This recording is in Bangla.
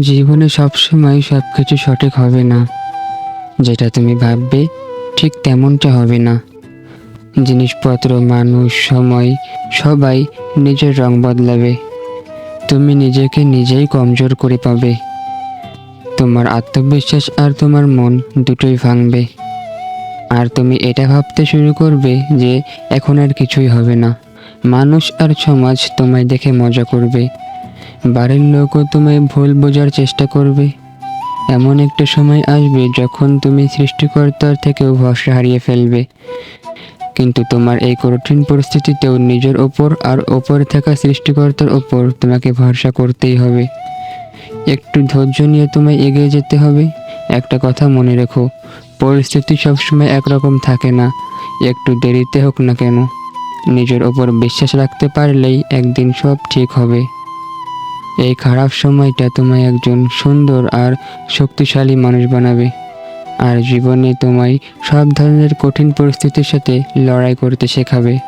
জীবনে সবসময় সব কিছু সঠিক হবে না। যেটা তুমি ভাববে, ঠিক তেমনটা হবে না। জিনিসপত্র, মানুষ, সময়, সবাই নিজের রং বদলাবে। তুমি নিজেকে নিজেই কমজোর করে পাবে। তোমার আত্মবিশ্বাস আর তোমার মন দুটোই ভাঙবে। আর তুমি এটা ভাবতে শুরু করবে যে এখন আর কিছুই হবে না। মানুষ আর সমাজ তোমায় দেখে মজা করবে। বাড়ির লোকও তোমায় ভুল বোঝার চেষ্টা করবে। এমন একটা সময় আসবে যখন তুমি সৃষ্টিকর্তার থেকেও ভরসা হারিয়ে ফেলবে। কিন্তু তোমার এই কঠিন পরিস্থিতিতেও নিজের ওপর আর ওপরে থাকা সৃষ্টিকর্তার ওপর তোমাকে ভরসা করতেই হবে। একটু ধৈর্য নিয়ে তোমায় এগিয়ে যেতে হবে। একটা কথা মনে রেখো, পরিস্থিতি সবসময় একরকম থাকে না। একটু দেরিতে হোক না কেন, নিজের ওপর বিশ্বাস রাখতে পারলেই একদিন সব ঠিক হবে। এই খারাপ সময়টা তোমায় একজন সুন্দর আর শক্তিশালী মানুষ বানাবে। আর জীবনে তোমায় সব ধরনের কঠিন পরিস্থিতির সাথে লড়াই করতে শেখাবে।